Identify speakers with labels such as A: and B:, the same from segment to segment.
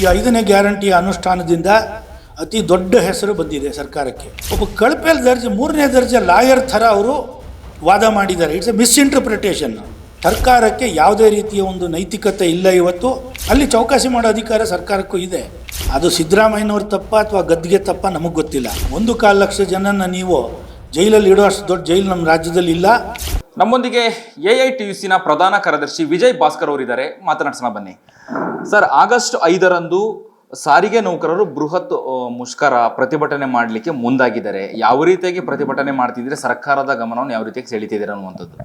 A: ಈ ಐದನೇ ಗ್ಯಾರಂಟಿ ಅನುಷ್ಠಾನದಿಂದ ಅತಿ ದೊಡ್ಡ ಹೆಸರು ಬಂದಿದೆ ಸರ್ಕಾರಕ್ಕೆ. ಒಬ್ಬ ಕಳಪೆ ದರ್ಜೆ, ಮೂರನೇ ದರ್ಜೆ ಲಾಯರ್ ಥರ ಅವರು ವಾದ ಮಾಡಿದ್ದಾರೆ. ಇಟ್ಸ್ ಎ ಮಿಸ್ಇಂಟರ್ಪ್ರಿಟೇಷನ್ ಸರ್ಕಾರಕ್ಕೆ ಯಾವುದೇ ರೀತಿಯ ಒಂದು ನೈತಿಕತೆ ಇಲ್ಲ ಇವತ್ತು. ಅಲ್ಲಿ ಚೌಕಾಸಿ ಮಾಡೋ ಅಧಿಕಾರ ಸರ್ಕಾರಕ್ಕೂ ಇದೆ. ಅದು ಸಿದ್ದರಾಮಯ್ಯನವ್ರ ತಪ್ಪ ಅಥವಾ ಗದ್ದಿಗೆ ತಪ್ಪ ನಮಗೆ ಗೊತ್ತಿಲ್ಲ. ಒಂದು ಕಾಲು ಲಕ್ಷ ಜನನ ನೀವು ಜೈಲಲ್ಲಿ ಇಡೋ ಅಷ್ಟು ದೊಡ್ಡ ಜೈಲು ನಮ್ಮ ರಾಜ್ಯದಲ್ಲಿ ಇಲ್ಲ.
B: ನಮ್ಮೊಂದಿಗೆ ಎ ಐ ಟಿ ಯು ಸಿನ ಪ್ರಧಾನ ಕಾರ್ಯದರ್ಶಿ ವಿಜಯ್ ಭಾಸ್ಕರ್ ಅವರಿದ್ದಾರೆ. ಮಾತನಾಡ್ಸೋಣ ಬನ್ನಿ. ಸರ್ ಆಗಸ್ಟ್ ಐದರಂದು ಸಾರಿಗೆ ನೌಕರರು ಬೃಹತ್ ಮುಷ್ಕರ ಪ್ರತಿಭಟನೆ ಮಾಡಲಿಕ್ಕೆ ಮುಂದಾಗಿದ್ದಾರೆ. ಯಾವ ರೀತಿಯಾಗಿ ಪ್ರತಿಭಟನೆ ಮಾಡ್ತಿದ್ರೆ ಸರ್ಕಾರದ ಗಮನವನ್ನು ಯಾವ ರೀತಿಯಾಗಿ ಸೆಳಿತಿದ್ದೀರ ಅನ್ನುವಂಥದ್ದು?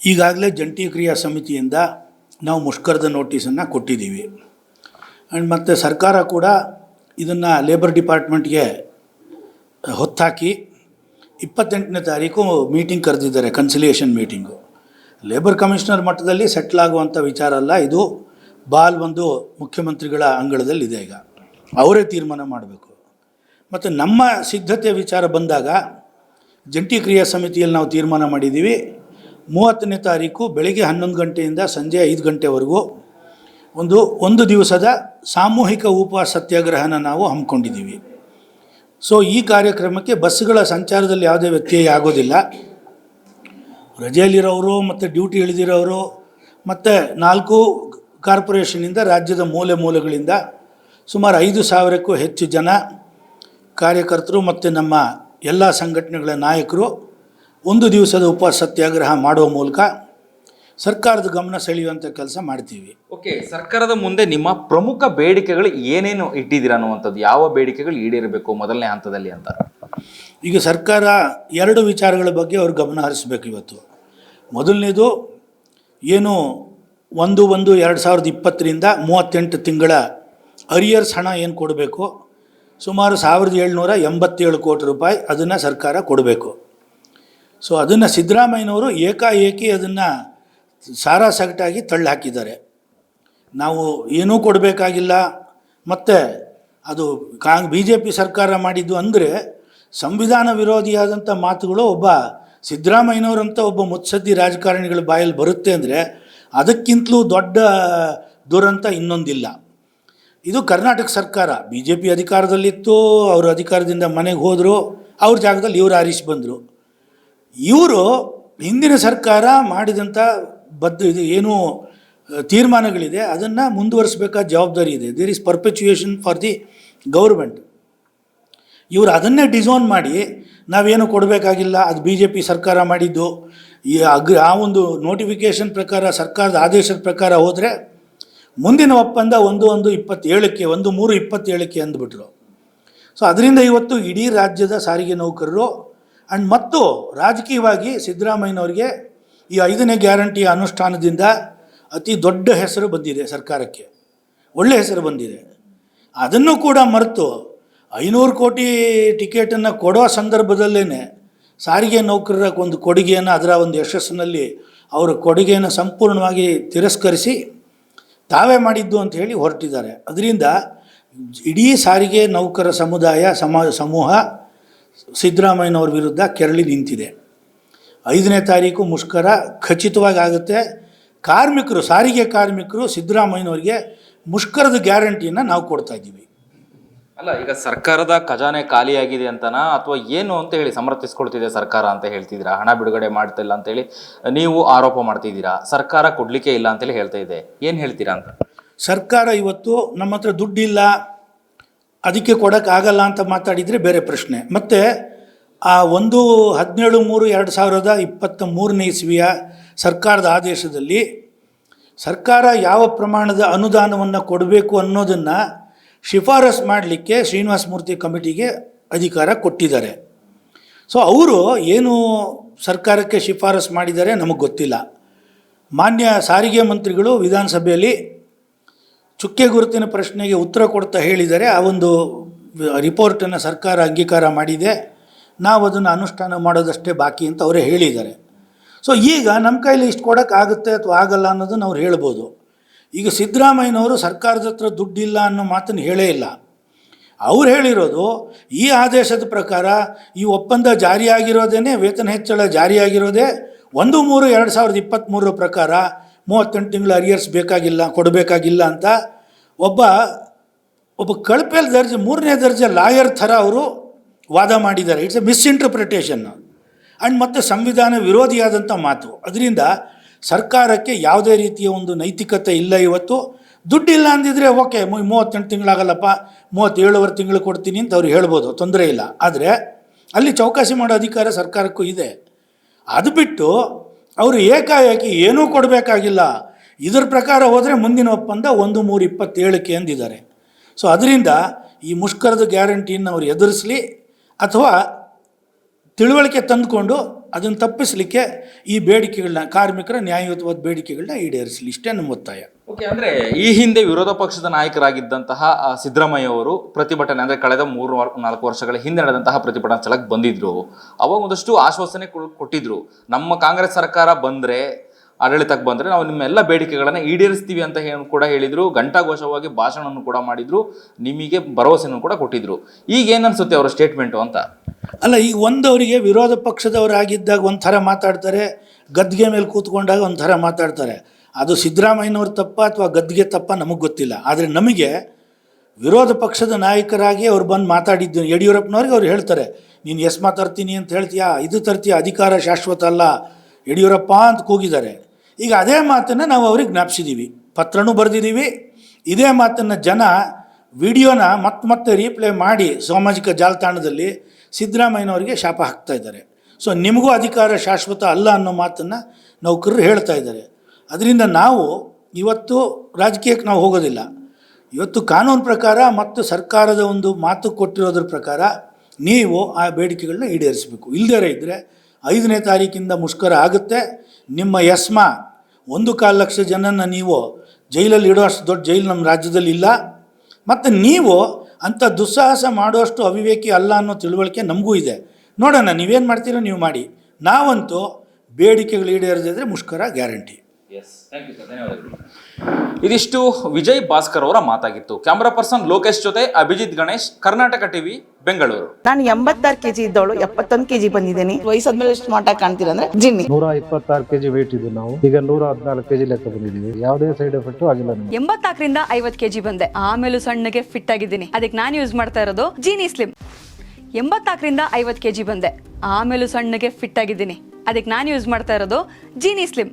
A: ಈಗಾಗಲೇ ಜಂಟಿ ಕ್ರಿಯಾ ಸಮಿತಿಯಿಂದ ನಾವು ಮುಷ್ಕರದ ನೋಟಿಸನ್ನು ಕೊಟ್ಟಿದ್ದೀವಿ. ಆ್ಯಂಡ್ ಮತ್ತು ಸರ್ಕಾರ ಕೂಡ ಇದನ್ನು ಲೇಬರ್ ಡಿಪಾರ್ಟ್ಮೆಂಟ್ಗೆ ಹೊತ್ತಾಕಿ ಇಪ್ಪತ್ತೆಂಟನೇ ತಾರೀಕು ಮೀಟಿಂಗ್ ಕರೆದಿದ್ದಾರೆ ಕನ್ಸಿಲಿಯೇಷನ್ ಮೀಟಿಂಗು ಲೇಬರ್ ಕಮಿಷನರ್ ಮಟ್ಟದಲ್ಲಿ ಸೆಟ್ಲ್ ಆಗುವಂಥ ವಿಚಾರ ಅಲ್ಲ, ಇದು ಬಾಲ್ ಒಂದು ಮುಖ್ಯಮಂತ್ರಿಗಳ ಅಂಗಳದಲ್ಲಿದೆ ಈಗ. ಅವರೇ ತೀರ್ಮಾನ ಮಾಡಬೇಕು. ಮತ್ತು ನಮ್ಮ ಸಿದ್ಧತೆ ವಿಚಾರ ಬಂದಾಗ, ಜಂಟಿ ಕ್ರಿಯಾ ಸಮಿತಿಯಲ್ಲಿ ನಾವು ತೀರ್ಮಾನ ಮಾಡಿದ್ದೀವಿ ಮೂವತ್ತನೇ ತಾರೀಕು ಬೆಳಗ್ಗೆ ಹನ್ನೊಂದು ಗಂಟೆಯಿಂದ ಸಂಜೆ ಐದು ಗಂಟೆವರೆಗೂ ಒಂದು ಒಂದು ದಿವಸದ ಸಾಮೂಹಿಕ ಉಪವಾಸ ಸತ್ಯಾಗ್ರಹನ ನಾವು ಹಮ್ಮಿಕೊಂಡಿದ್ದೀವಿ. ಸೊ ಈ ಕಾರ್ಯಕ್ರಮಕ್ಕೆ ಬಸ್ಸುಗಳ ಸಂಚಾರದಲ್ಲಿ ಯಾವುದೇ ವ್ಯತ್ಯಯ ಆಗೋದಿಲ್ಲ. ರಜೆಯಲ್ಲಿರೋರು ಮತ್ತು ಡ್ಯೂಟಿ ಇಳಿದಿರೋರು ಮತ್ತು ನಾಲ್ಕು ಕಾರ್ಪೊರೇಷನಿಂದ ರಾಜ್ಯದ ಮೂಲೆ ಮೂಲೆಗಳಿಂದ ಸುಮಾರು ಐದು ಸಾವಿರಕ್ಕೂ ಹೆಚ್ಚು ಜನ ಕಾರ್ಯಕರ್ತರು ಮತ್ತು ನಮ್ಮ ಎಲ್ಲ ಸಂಘಟನೆಗಳ ನಾಯಕರು ಒಂದು ದಿವಸದ ಉಪ ಸತ್ಯಾಗ್ರಹ ಮಾಡುವ ಮೂಲಕ ಸರ್ಕಾರದ ಗಮನ ಸೆಳೆಯುವಂಥ ಕೆಲಸ ಮಾಡ್ತೀವಿ.
B: ಓಕೆ ಸರ್ಕಾರದ ಮುಂದೆ ನಿಮ್ಮ ಪ್ರಮುಖ ಬೇಡಿಕೆಗಳು ಏನೇನು ಇಟ್ಟಿದ್ದೀರಾ ಅನ್ನುವಂಥದ್ದು? ಯಾವ ಬೇಡಿಕೆಗಳು ಈಡೇರಬೇಕು ಮೊದಲನೇ ಹಂತದಲ್ಲಿ ಅಂತ?
A: ಈಗ ಸರ್ಕಾರ ಎರಡು ವಿಚಾರಗಳ ಬಗ್ಗೆ ಅವ್ರು ಗಮನ ಹರಿಸ್ಬೇಕು ಇವತ್ತು. ಮೊದಲನೇದು ಏನು ಒಂದು ಒಂದು ಎರಡು ಸಾವಿರದ ಇಪ್ಪತ್ತರಿಂದ ಮೂವತ್ತೆಂಟು ತಿಂಗಳ ಅರಿಯರ್ಸ್ ಹಣ ಏನು ಕೊಡಬೇಕು? ಸುಮಾರು ಸಾವಿರದ ಏಳ್ನೂರ ಎಂಬತ್ತೇಳು ಕೋಟಿ ರೂಪಾಯಿ ಅದನ್ನು ಸರ್ಕಾರ ಕೊಡಬೇಕು. ಸೊ ಅದನ್ನು ಸಿದ್ದರಾಮಯ್ಯನವರು ಏಕಾಏಕಿ ಅದನ್ನು ಸಾರಾಸಗಟಾಗಿ ತಳ್ಳಿ ಹಾಕಿದ್ದಾರೆ. ನಾವು ಏನೂ ಕೊಡಬೇಕಾಗಿಲ್ಲ. ಮತ್ತು ಅದು ಕಾ ಬಿ ಜೆ ಪಿ ಸರ್ಕಾರ ಮಾಡಿದ್ದು ಅಂದರೆ ಸಂವಿಧಾನ ವಿರೋಧಿಯಾದಂಥ ಮಾತುಗಳು ಒಬ್ಬ ಸಿದ್ದರಾಮಯ್ಯನವರಂಥ ಒಬ್ಬ ಮುತ್ಸದ್ದಿ ರಾಜಕಾರಣಿಗಳ ಬಾಯಲ್ಲಿ ಬರುತ್ತೆ ಅಂದರೆ ಅದಕ್ಕಿಂತಲೂ ದೊಡ್ಡ ದುರಂತ ಇನ್ನೊಂದಿಲ್ಲ. ಇದು ಕರ್ನಾಟಕ ಸರ್ಕಾರ. ಬಿ ಜೆ ಪಿ ಅಧಿಕಾರದಲ್ಲಿತ್ತು, ಅವರು ಅಧಿಕಾರದಿಂದ ಮನೆಗೆ ಹೋದರು, ಅವ್ರ ಜಾಗದಲ್ಲಿ ಇವರು ಆರಿಸಿ ಬಂದರು. ಇವರು ಹಿಂದಿನ ಸರ್ಕಾರ ಮಾಡಿದಂಥ ಬದ್ಧ ಇದು ಏನು ತೀರ್ಮಾನಗಳಿದೆ. ಅದನ್ನು ಮುಂದುವರಿಸಬೇಕಾದ ಜವಾಬ್ದಾರಿ ಇದೆ. There is perpetuation for the government ಇವರು ಅದನ್ನೇ ಡಿಸೋನ್ ಮಾಡಿ, ನಾವೇನು ಕೊಡಬೇಕಾಗಿಲ್ಲ, ಅದು ಬಿ ಜೆ ಪಿ ಸರ್ಕಾರ ಮಾಡಿದ್ದು, ಈ ಅಗ್ ಆ ಒಂದು ನೋಟಿಫಿಕೇಷನ್ ಪ್ರಕಾರ, ಸರ್ಕಾರದ ಆದೇಶದ ಪ್ರಕಾರ ಹೋದರೆ, ಮುಂದಿನ ಒಪ್ಪಂದ ಒಂದು ಒಂದು ಇಪ್ಪತ್ತೇಳಕ್ಕೆ, ಒಂದು ಮೂರು ಇಪ್ಪತ್ತೇಳಕ್ಕೆ ಅಂದ್ಬಿಟ್ರು. ಸೊ ಅದರಿಂದ ಇವತ್ತು ಇಡೀ ರಾಜ್ಯದ ಸಾರಿಗೆ ನೌಕರರು ಆ್ಯಂಡ್ ಮತ್ತು ರಾಜಕೀಯವಾಗಿ ಸಿದ್ದರಾಮಯ್ಯನವರಿಗೆ ಈ ಐದನೇ ಗ್ಯಾರಂಟಿಯ ಅನುಷ್ಠಾನದಿಂದ ಅತಿ ದೊಡ್ಡ ಹೆಸರು ಬಂದಿದೆ ಸರ್ಕಾರಕ್ಕೆ. ಒಳ್ಳೆ ಹೆಸರು ಬಂದಿದೆ. ಅದನ್ನು ಕೂಡ ಮರೆತು ಐನೂರು ಕೋಟಿ ಟಿಕೆಟನ್ನು ಕೊಡೋ ಸಂದರ್ಭದಲ್ಲೇ ಸಾರಿಗೆ ನೌಕರರ ಒಂದು ಕೊಡುಗೆಯನ್ನು ಅದರ ಒಂದು ಯಶಸ್ಸಿನಲ್ಲಿ ಅವರ ಕೊಡುಗೆಯನ್ನು ಸಂಪೂರ್ಣವಾಗಿ ತಿರಸ್ಕರಿಸಿ ತಾವೇ ಮಾಡಿದ್ದು ಅಂತ ಹೇಳಿ ಹೊರಟಿದ್ದಾರೆ. ಅದರಿಂದ ಇಡೀ ಸಾರಿಗೆ ನೌಕರ ಸಮುದಾಯ, ಸಮ, ಸಮೂಹ ಸಿದ್ದರಾಮಯ್ಯನವ್ರ ವಿರುದ್ಧ ಕೆರಳಿ ನಿಂತಿದೆ. ಐದನೇ ತಾರೀಕು ಮುಷ್ಕರ ಖಚಿತವಾಗಿ ಆಗುತ್ತೆ. ಕಾರ್ಮಿಕರು ಸಾರಿಗೆ ಕಾರ್ಮಿಕರು ಸಿದ್ದರಾಮಯ್ಯನವ್ರಿಗೆ ಮುಷ್ಕರದ ಗ್ಯಾರಂಟಿಯನ್ನು ನಾವು ಕೊಡ್ತಾ ಇದ್ದೀವಿ.
B: ಅಲ್ಲ ಈಗ ಸರ್ಕಾರದ ಖಜಾನೆ ಖಾಲಿಯಾಗಿದೆ ಅಂತನಾ? ಅಥವಾ ಏನು ಅಂತ ಹೇಳಿ ಸಮರ್ಥಿಸ್ಕೊಳ್ತಿದೆ ಸರ್ಕಾರ ಅಂತ ಹೇಳ್ತಿದ್ದೀರಾ? ಹಣ ಬಿಡುಗಡೆ ಮಾಡ್ತಿಲ್ಲ ಅಂತೇಳಿ ನೀವು ಆರೋಪ ಮಾಡ್ತಿದ್ದೀರಾ? ಸರ್ಕಾರ ಕೊಡಲಿಕ್ಕೆ ಇಲ್ಲ ಅಂತೇಳಿ ಹೇಳ್ತಾ ಇದೆ. ಏನು ಹೇಳ್ತೀರಾ ಅಂತ?
A: ಸರ್ಕಾರ ಇವತ್ತು ನಮ್ಮ ಹತ್ರ ದುಡ್ಡಿಲ್ಲ ಅದಕ್ಕೆ ಕೊಡೋಕ್ಕಾಗಲ್ಲ ಅಂತ ಮಾತಾಡಿದರೆ ಬೇರೆ ಪ್ರಶ್ನೆ. ಮತ್ತು ಆ ಒಂದು ಹದಿನೇಳು ಮೂರು ಎರಡು ಸಾವಿರದ ಇಪ್ಪತ್ತ ಮೂರನೇ ಇಸ್ವಿಯ ಸರ್ಕಾರದ ಆದೇಶದಲ್ಲಿ ಸರ್ಕಾರ ಯಾವ ಪ್ರಮಾಣದ ಅನುದಾನವನ್ನು ಕೊಡಬೇಕು ಅನ್ನೋದನ್ನು ಶಿಫಾರಸ್ ಮಾಡಲಿಕ್ಕೆ ಶ್ರೀನಿವಾಸ ಮೂರ್ತಿ ಕಮಿಟಿಗೆ ಅಧಿಕಾರ ಕೊಟ್ಟಿದ್ದಾರೆ. ಸೊ ಅವರು ಏನು ಸರ್ಕಾರಕ್ಕೆ ಶಿಫಾರಸ್ ಮಾಡಿದ್ದಾರೆ ನಮಗೆ ಗೊತ್ತಿಲ್ಲ. ಮಾನ್ಯ ಸಾರಿಗೆ ಮಂತ್ರಿಗಳು ವಿಧಾನಸಭೆಯಲ್ಲಿ ಚುಕ್ಕೆ ಗುರುತಿನ ಪ್ರಶ್ನೆಗೆ ಉತ್ತರ ಕೊಡ್ತಾ ಹೇಳಿದರೆ ಆ ಒಂದು ರಿಪೋರ್ಟನ್ನು ಸರ್ಕಾರ ಅಂಗೀಕಾರ ಮಾಡಿದೆ. ನಾವು ಅದನ್ನು ಅನುಷ್ಠಾನ ಮಾಡೋದಷ್ಟೇ ಬಾಕಿ ಅಂತ ಅವರೇ ಹೇಳಿದ್ದಾರೆ. ಸೊ ಈಗ ನಮ್ಮ ಕೈಲಿ ಇಷ್ಟು ಕೊಡೋಕ್ಕಾಗುತ್ತೆ ಅಥವಾ ಆಗಲ್ಲ ಅನ್ನೋದನ್ನು ಅವ್ರು ಹೇಳ್ಬೋದು. ಈಗ ಸಿದ್ದರಾಮಯ್ಯನವರು ಸರ್ಕಾರದ ಹತ್ರ ದುಡ್ಡಿಲ್ಲ ಅನ್ನೋ ಮಾತನ್ನು ಹೇಳೇ ಇಲ್ಲ. ಅವ್ರು ಹೇಳಿರೋದು, ಈ ಆದೇಶದ ಪ್ರಕಾರ ಈ ಒಪ್ಪಂದ ಜಾರಿಯಾಗಿರೋದೇ ವೇತನ ಹೆಚ್ಚಳ ಜಾರಿಯಾಗಿರೋದೇ ಒಂದು ಮೂರು ಎರಡು ಸಾವಿರದ ಇಪ್ಪತ್ತ್ಮೂರರ ಪ್ರಕಾರ ಮೂವತ್ತೆಂಟು ತಿಂಗಳು ಅರಿಯರ್ಸ್ ಬೇಕಾಗಿಲ್ಲ, ಕೊಡಬೇಕಾಗಿಲ್ಲ ಅಂತ ಒಬ್ಬ ಒಬ್ಬ ಕಳಪೆಲ್ ದರ್ಜೆ, ಮೂರನೇ ದರ್ಜೆ ಲಾಯರ್ ಥರ ಅವರು ವಾದ ಮಾಡಿದ್ದಾರೆ. ಇಟ್ಸ್ ಎ ಮಿಸ್ಇಂಟರ್ಪ್ರಿಟೇಷನ್ ಆ್ಯಂಡ್ ಮತ್ತು ಸಂವಿಧಾನ ವಿರೋಧಿಯಾದಂಥ ಮಾತು. ಅದರಿಂದ ಸರ್ಕಾರಕ್ಕೆ ಯಾವುದೇ ರೀತಿಯ ಒಂದು ನೈತಿಕತೆ ಇಲ್ಲ ಇವತ್ತು. ದುಡ್ಡಿಲ್ಲ ಅಂದಿದ್ರೆ ಓಕೆ ಮೂವತ್ತೆಂಟು ತಿಂಗಳಾಗಲ್ಲಪ್ಪ, ಮೂವತ್ತೇಳುವರೆ ತಿಂಗಳು ಕೊಡ್ತೀನಿ ಅಂತ ಅವ್ರು ಹೇಳ್ಬೋದು, ತೊಂದರೆ ಇಲ್ಲ. ಆದರೆ ಅಲ್ಲಿ ಚೌಕಾಸಿ ಮಾಡೋ ಅಧಿಕಾರ ಸರ್ಕಾರಕ್ಕೂ ಇದೆ. ಅದು ಬಿಟ್ಟು ಅವರು ಏಕಾಏಕಿ ಏನೂ ಕೊಡಬೇಕಾಗಿಲ್ಲ. ಇದ್ರ ಪ್ರಕಾರ ಹೋದರೆ ಮುಂದಿನ ಒಪ್ಪಂದ ಒಂದು ಮೂರು ಇಪ್ಪತ್ತೇಳಕ್ಕೆ ಅಂದಿದ್ದಾರೆ. ಸೊ ಅದರಿಂದ ಈ ಮುಷ್ಕರದ ಗ್ಯಾರಂಟಿಯನ್ನು ಅವರು ಎದುರಿಸಲಿ. ಅಥವಾ ತಿಳುವಳಿಕೆ ತಂದುಕೊಂಡು ಅದನ್ನು ತಪ್ಪಿಸಲಿಕ್ಕೆ ಈ ಬೇಡಿಕೆಗಳನ್ನ, ಕಾರ್ಮಿಕರ ನ್ಯಾಯಯುತವಾದ ಬೇಡಿಕೆಗಳನ್ನ ಈಡೇರಿಸಲಿ. ಇಷ್ಟೇ ನಮ್ಮ ಒತ್ತಾಯ.
B: ಓಕೆ, ಅಂದರೆ ಈ ಹಿಂದೆ ವಿರೋಧ ಪಕ್ಷದ ನಾಯಕರಾಗಿದ್ದಂತಹ ಸಿದ್ದರಾಮಯ್ಯ ಅವರು ಪ್ರತಿಭಟನೆ, ಅಂದರೆ ಕಳೆದ ಮೂರು ನಾಲ್ಕು ವರ್ಷಗಳ ಹಿಂದೆ ನಡೆದಂತಹ ಪ್ರತಿಭಟನಾ ಸ್ಥಳಕ್ಕೆ ಬಂದಿದ್ರು. ಅವಾಗ ಒಂದಷ್ಟು ಆಶ್ವಾಸನೆ ಕೊಟ್ಟಿದ್ರು. ನಮ್ಮ ಕಾಂಗ್ರೆಸ್ ಸರ್ಕಾರ ಬಂದ್ರೆ ಆಡಳಿತಕ್ಕೆ ಬಂದರೆ ನಾವು ನಿಮ್ಮ ಎಲ್ಲ ಬೇಡಿಕೆಗಳನ್ನ ಈಡೇರಿಸ್ತೀವಿ ಅಂತ ಹೇಳಿ ಕೂಡ ಹೇಳಿದರು. ಘಂಟಾಘೋಷವಾಗಿ ಭಾಷಣವನ್ನು ಕೂಡ ಮಾಡಿದರು. ನಿಮಗೆ ಭರವಸೆಯನ್ನು ಕೂಡ ಕೊಟ್ಟಿದ್ರು. ಈಗ ಏನು ಅನ್ಸುತ್ತೆ ಅವರ ಸ್ಟೇಟ್ಮೆಂಟು ಅಂತ?
A: ಅಲ್ಲ ಈಗ ಒಂದವರಿಗೆ ವಿರೋಧ ಪಕ್ಷದವರಾಗಿದ್ದಾಗ ಒಂಥರ ಮಾತಾಡ್ತಾರೆ ಗದ್ದಿಗೆ ಮೇಲೆ ಕೂತ್ಕೊಂಡಾಗ ಒಂಥರ ಮಾತಾಡ್ತಾರೆ. ಅದು ಸಿದ್ದರಾಮಯ್ಯನವ್ರ ತಪ್ಪ ಅಥವಾ ಗದ್ದಿಗೆ ತಪ್ಪ ನಮಗೆ ಗೊತ್ತಿಲ್ಲ. ಆದರೆ ನಮಗೆ ವಿರೋಧ ಪಕ್ಷದ ನಾಯಕರಾಗಿ ಅವ್ರು ಬಂದು ಮಾತಾಡಿದ್ದು, ಯಡಿಯೂರಪ್ಪನವ್ರಿಗೆ ಅವ್ರು ಹೇಳ್ತಾರೆ, ನೀನು ಎಸ್ ಮಾತಾಡ್ತೀನಿ ಅಂತ ಹೇಳ್ತೀಯಾ? ಇದು ತರ್ತೀಯ? ಅಧಿಕಾರ ಶಾಶ್ವತ ಅಲ್ಲ. ಯಡಿಯೂರಪ್ಪ ಅಂತ ಕೂಗಿದ್ದಾರೆ. ಈಗ ಅದೇ ಮಾತನ್ನು ನಾವು ಅವ್ರಿಗೆ ಜ್ಞಾಪಿಸಿದ್ದೀವಿ ಪತ್ರನೂ ಬರೆದಿದ್ದೀವಿ ಇದೇ ಮಾತನ್ನು ಜನ ವಿಡಿಯೋನ ಮತ್ತೆ ಮತ್ತೆ ರೀಪ್ಲೇ ಮಾಡಿ ಸಾಮಾಜಿಕ ಜಾಲತಾಣದಲ್ಲಿ ಸಿದ್ದರಾಮಯ್ಯನವರಿಗೆ ಶಾಪ ಹಾಕ್ತಾ ಇದ್ದಾರೆ. ಸೊ ನಿಮಗೂ ಅಧಿಕಾರ ಶಾಶ್ವತ ಅಲ್ಲ ಅನ್ನೋ ಮಾತನ್ನು ನೌಕರರು ಹೇಳ್ತಾ ಇದ್ದಾರೆ. ಅದರಿಂದ ನಾವು ಇವತ್ತು ರಾಜಕೀಯಕ್ಕೆ ನಾವು ಹೋಗೋದಿಲ್ಲ. ಇವತ್ತು ಕಾನೂನು ಪ್ರಕಾರ ಮತ್ತು ಸರ್ಕಾರದ ಒಂದು ಮಾತು ಕೊಟ್ಟಿರೋದ್ರ ಪ್ರಕಾರ ನೀವು ಆ ಬೇಡಿಕೆಗಳನ್ನ ಈಡೇರಿಸಬೇಕು. ಇಲ್ಲದೇ ಇದ್ದರೆ ಐದನೇ ತಾರೀಕಿಂದ ಮುಷ್ಕರ ಆಗುತ್ತೆ. ನಿಮ್ಮ ಯಸ್ಮ, ಒಂದು ಕಾಲು ಲಕ್ಷ ಜನನ ನೀವು ಜೈಲಲ್ಲಿ ಇಡೋಷ್ಟು ದೊಡ್ಡ ಜೈಲು ನಮ್ಮ ರಾಜ್ಯದಲ್ಲಿ ಇಲ್ಲ. ಮತ್ತು ನೀವು ಅಂಥ ದುಸ್ಸಾಹಸ ಮಾಡುವಷ್ಟು ಅವಿವೇಕಿ ಅಲ್ಲ ಅನ್ನೋ ತಿಳುವಳಿಕೆ ನಮಗೂ ಇದೆ. ನೋಡೋಣ, ನೀವೇನು ಮಾಡ್ತೀರೋ ನೀವು ಮಾಡಿ. ನಾವಂತೂ ಬೇಡಿಕೆಗಳು ಈಡೇರದಿದ್ದರೆ ಮುಷ್ಕರ ಗ್ಯಾರಂಟಿ.
B: ಇದಿಷ್ಟು ವಿಜಯ್ ಭಾಸ್ಕರ್ ಅವರ ಮಾತಾಗಿತ್ತು. ಕ್ಯಾಮರಾ ಪರ್ಸನ್ ಲೋಕೇಶ್ ಜೊತೆ ಅಭಿಜಿತ್ ಗಣೇಶ್ ಕರ್ನಾಟಕ ಟಿವಿ ಬೆಂಗಳೂರು.
C: ನಾನು ಎಂಬತ್ತಾರು ಕೆಜಿ ಇದ್ದವಳು ಎಪ್ಪತ್ತೊಂದು ಕೆಜಿ ಬಂದಿದ್ದೀನಿ. ವಯಸ್ಸಾದ್ಮೇಲೆ ಎಷ್ಟು ಮಾಟ ಕಾಣ್ತೀರಾ ಅಂದ್ರೆ ಜಿನ್ನಿ.
D: ನೂರ ಇಪ್ಪತ್ತಾರು ಕೆಜಿ ವೇಟ್ ಇದ್ದು ನಾವು. ಈಗ ನೂರ ಹದಿನಾಲ್ಕು ಕೆಜಿ ಲೆಕ್ಕ ಬಂದಿದ್ದೀವಿ. ಯಾವುದೇ ಸೈಡ್ ಎಫೆಕ್ಟ್ ಆಗಿಲ್ಲ ಎಂಬತ್ತಾಕರಿಂದ
E: ಎಂಬತ್ನಾಲ್ಕರಿಂದ ಐವತ್ ಕೆಜಿ ಬಂದೆ. ಆಮೇಲೂ ಸಣ್ಣಗೆ ಫಿಟ್ ಆಗಿದ್ದೀನಿ. ಅದಕ್ಕೆ ನಾನು ಯೂಸ್ ಮಾಡ್ತಾ ಇರೋದು ಜೀನಿ ಸ್ಲಿಮ್ ಎಂಬತ್ನಾಲ್ಕರಿಂದ ಐವತ್ತು ಕೆಜಿ ಬಂದೆ. ಆಮೇಲೂ ಸಣ್ಣಗೆ ಫಿಟ್ ಆಗಿದ್ದೀನಿ. ಅದಕ್ಕೆ ನಾನು ಯೂಸ್ ಮಾಡ್ತಾ ಇರೋದು ಜೀನಿ ಸ್ಲಿಮ್